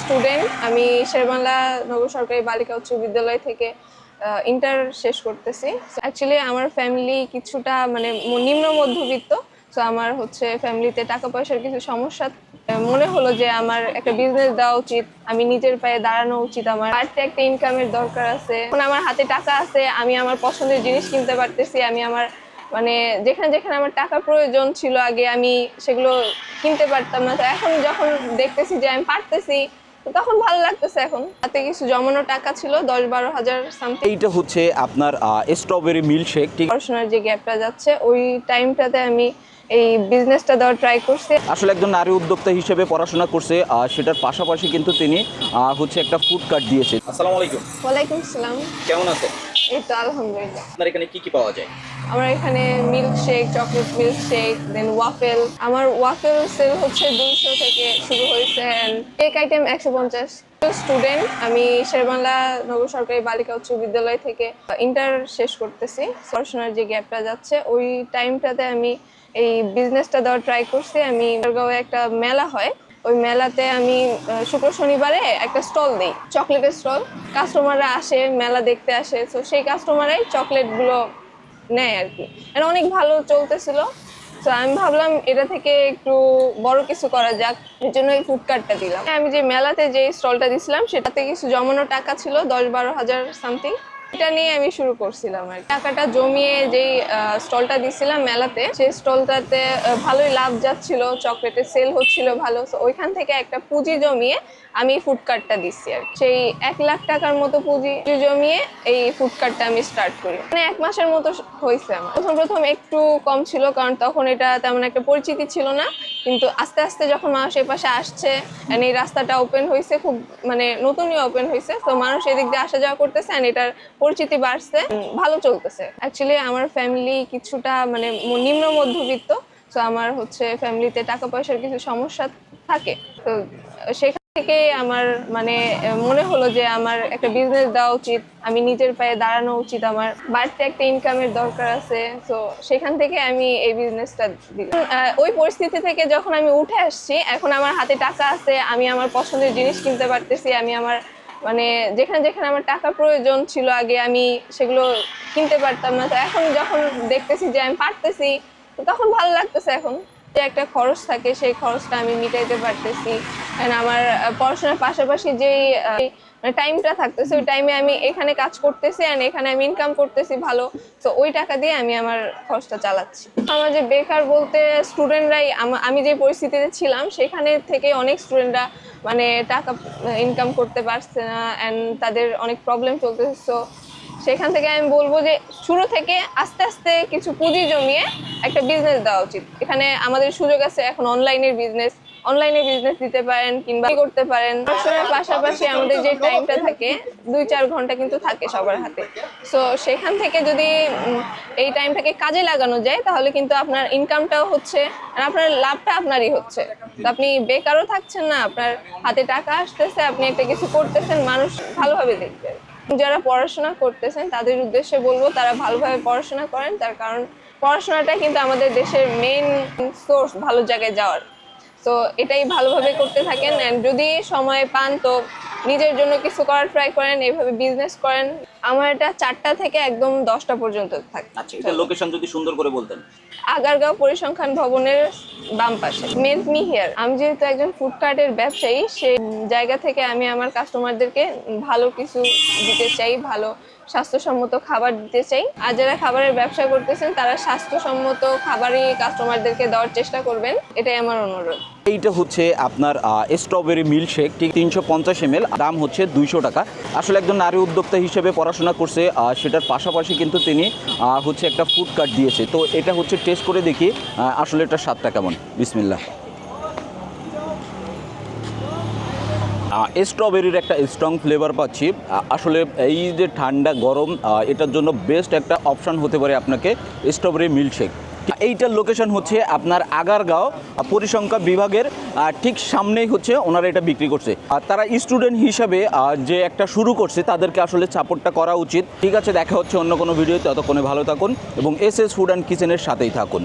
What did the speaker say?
Student আমি শেরবাংলা নগর সরকারি বালিকা উচ্চ বিদ্যালয় থেকে ইন্টার শেষ করতেছি। অ্যাকচুয়ালি আমার ফ্যামিলি কিছুটা মানে নিম্ন মধ্যবিত্ত তো আমার হচ্ছে ফ্যামিলিতে টাকা পয়সার কিছু সমস্যা। মনে হলো যে আমার একটা বিজনেস দেওয়া উচিত, আমি নিজের পায়ে দাঁড়ানো উচিত, আমার বাড়িতে একটা ইনকামের দরকার আছে। এখন আমার হাতে টাকা আছে, আমি আমার পছন্দের জিনিস কিনতে পারতেছি, আমি আমার মানে যেখানে যেখানে আমার টাকা প্রয়োজন ছিল আগে আমি সেগুলো কিনতে পারতাম না। তো এখন যখন দেখতেছি যে আমি পারতেছি তখন ভালো লাগতেছে এখন। হাতে কিছু জমানো টাকা ছিল দশ বারো হাজার সামথিং এইটা হচ্ছে আপনার স্ট্রবেরি মিল্কশেক ঠিক পড়াশোনার যে গ্যাপটা যাচ্ছে ওই টাইমটাতে আমি এই বিজনেসটা দেওয়ার ট্রাই করছে। আসলে একজন নারী উদ্যোক্তা হিসেবে পড়াশোনা করছে আর সেটার পাশাপাশি কিন্তু তিনি আহ, হচ্ছে একটা ফুড কার্ট দিয়েছে। আসসালামু আলাইকুম। ওয়ালাইকুম আসসালাম। কেমন আছেন? এই তো আলহামদুলিল্লাহ। আপনার এখানে কি কি পাওয়া যায়? আমার এখানে milk shake chocolate milk shake then waffle আমার ওয়াফেল সেল হচ্ছে দুইশো থেকে শুরু হয়েছে কেক আইটেম একশো পঞ্চাশ। স্টুডেন্ট আমি শেরবাংলা নগর সরকারি বালিকা উচ্চ বিদ্যালয় থেকে ইন্টার শেষ করতেছি। পড়াশোনার যে গ্যাপটা যাচ্ছে ওই টাইমটাতে আমি এই বিজনেসটা দেওয়ার ট্রাই করছি। আমি একটা মেলা হয় ওই মেলাতে আমি শুক্র শনিবারে একটা স্টল দিই, চকলেটের স্টল। কাস্টমাররা আসে, মেলা দেখতে আসে, তো সেই কাস্টমারাই চকলেটগুলো নেয় আর কি এটা অনেক ভালো চলতেছিল। তো আমি ভাবলাম এটা থেকে একটু বড় কিছু করা যাক, এর জন্য এই ফুড কার্টটা দিলাম। আমি যে মেলাতে যে স্টলটা দিছিলাম, সেটাতে কিছু জমানো টাকা ছিল, দশ বারো হাজার সামথিং এটা নিয়ে আমি শুরু করছিলাম আর টাকাটা জমিয়ে যেই স্টলটা দিছিলাম মেলাতে, সেই স্টলটাতে ভালোই লাভ যাচ্ছিল চকলেটের সেল হচ্ছিল ভালো। ওইখান থেকে একটা পুঁজি জমিয়ে আমি ফুড কার্টটা দিচ্ছি আর সেই এক লাখ টাকার মতো পুঁজি জমিয়ে এই ফুড কার্টটা আমি স্টার্ট করি। মানে এক মাসের মতো হয়েছে আমার। প্রথম প্রথম একটু কম ছিল, কারণ তখন এটা তেমন একটা পরিচিতি ছিল না। কিন্তু আস্তে আস্তে যখন মানুষ এই পাশে আসছে এই রাস্তাটা ওপেন হয়েছে খুব মানে নতুনই ওপেন হয়েছে তো মানুষ এদিক দিয়ে আসা যাওয়া করতেছে, and এটার পরিচিতি বাড়ছে ভালো চলতেছে। অ্যাকচুয়ালি আমার ফ্যামিলি কিছুটা মানে নিম্ন মধ্যবিত্ত তো আমার হচ্ছে ফ্যামিলিতে টাকা পয়সার কিছু সমস্যা থাকে। তো সেখান থেকে আমার মানে মনে হলো যে আমার একটা বিজনেস দেওয়া উচিত, আমি নিজের পায়ে দাঁড়ানো উচিত, আমার বাড়িতে একটা ইনকামের দরকার আছে তো সেখান থেকে আমি এই বিজনেসটা দিলাম। ওই পরিস্থিতি থেকে যখন আমি উঠে আসছি, এখন আমার হাতে টাকা আছে, আমি আমার পছন্দের জিনিস কিনতে পারতেছি, আমি আমার মানে যেখানে যেখানে আমার টাকা প্রয়োজন ছিল আগে আমি সেগুলো কিনতে পারতাম না। এখন যখন দেখতেছি যে আমি পারতেছি তখন ভালো লাগতেছে এখন যে একটা খরচ থাকে, সেই খরচটা আমি মিটাইতে পারতেছি। And আমার পড়াশোনার পাশাপাশি যেই টাইমটা থাকতেছে, ওই টাইমে আমি এখানে কাজ করতেছি আর এখানে আমি ইনকাম করতেছি ভালো। তো ওই টাকা দিয়ে আমি আমার খরচটা চালাচ্ছি। সমাজে বেকার বলতে স্টুডেন্টরাই আমি যে পরিস্থিতিতে ছিলাম, সেখানে থেকে অনেক স্টুডেন্টরা মানে টাকা ইনকাম করতে পারছে না অ্যান্ড তাদের অনেক প্রবলেম চলতেছে। সো সেখান থেকে আমি বলব যে শুরু থেকে আস্তে আস্তে কিছু পুঁজি জমিয়ে একটা বিজনেস দেওয়া উচিত। এখানে আমাদের সুযোগ আছে এখন অনলাইনের বিজনেস অনলাইনে বিজনেস দিতে পারেন কিংবা করতে পারেন। পড়াশোনার পাশাপাশি আমাদের যে টাইমটা থাকে দুই চার ঘণ্টা কিন্তু থাকে সবার হাতে। সো সেখান থেকে যদি এই টাইমটাকে কাজে লাগানো যায়, তাহলে কিন্তু আপনার ইনকামটাও হচ্ছে আর আপনার লাভটা আপনারই হচ্ছে। আপনি বেকারও থাকছেন না, আপনার হাতে টাকা আসতেছে, আপনি একটা কিছু করতেছেন, মানুষ ভালোভাবে দেখবে। যারা পড়াশোনা করতেছেন, তাদের উদ্দেশ্যে বলব, তারা ভালোভাবে পড়াশোনা করেন। তার কারণ, পড়াশোনাটা কিন্তু আমাদের দেশের মেইন সোর্স ভালো জায়গায় যাওয়ার। তো এটাই ভালোভাবে করতে থাকেন। অ্যান্ড যদি সময় পান তো নিজের জন্য কিছু করার ট্রাই করেন এইভাবে বিজনেস করেন। আমার এটা চারটা থেকে একদম দশটা পর্যন্ত থাকে। আচ্ছা এটা লোকেশন যদি সুন্দর করে বলতেন। আগারগাঁও পরিসংখ্যান ভবনের বাম পাশে। মেড মি হিয়ার আমি যেহেতু একজন ফুড কার্টের ব্যবসায়ী সেই জায়গা থেকে আমি আমার কাস্টমারদেরকে ভালো কিছু দিতে চাই ভালো স্বাস্থ্যসম্মত খাবার দিতে চাই। আর যারা খাবারের ব্যবসা করতেছেন, তারা স্বাস্থ্যসম্মত খাবারই কাস্টমারদেরকে দেওয়ার চেষ্টা করবেন। এটাই আমার অনুরোধ। এইটা হচ্ছে আপনার স্ট্রবেরি মিল্কশেক ঠিক তিনশো পঞ্চাশ এম দাম হচ্ছে দুইশো টাকা। আসলে একজন নারী উদ্যোক্তা হিসেবে পড়াশোনা করছে সেটার পাশাপাশি কিন্তু তিনি হচ্ছে একটা ফুড কার্ট দিয়েছে। তো এটা হচ্ছে টেস্ট করে দেখি আসলে এটা স্বাদটা কেমন? বিসমিল্লা স্ট্রবেরির একটা স্ট্রং ফ্লেভার পাচ্ছি। আসলে এই যে ঠান্ডা গরম এটার জন্য বেস্ট একটা অপশন হতে পারে আপনাকে স্ট্রবেরি মিল্কশেক এইটার লোকেশন হচ্ছে আপনার আগারগাঁও, পরিসংখ্যা বিভাগের ঠিক সামনেই হচ্ছে ওনারা এটা বিক্রি করছে। আর তারা স্টুডেন্ট হিসাবে যে একটা শুরু করছে, তাদেরকে আসলে সাপোর্টটা করা উচিত। ঠিক আছে, দেখা হচ্ছে অন্য কোনো ভিডিও ততক্ষণে ভালো থাকুন এবং এস এস ফুড অ্যান্ড কিচেনের সাথেই থাকুন।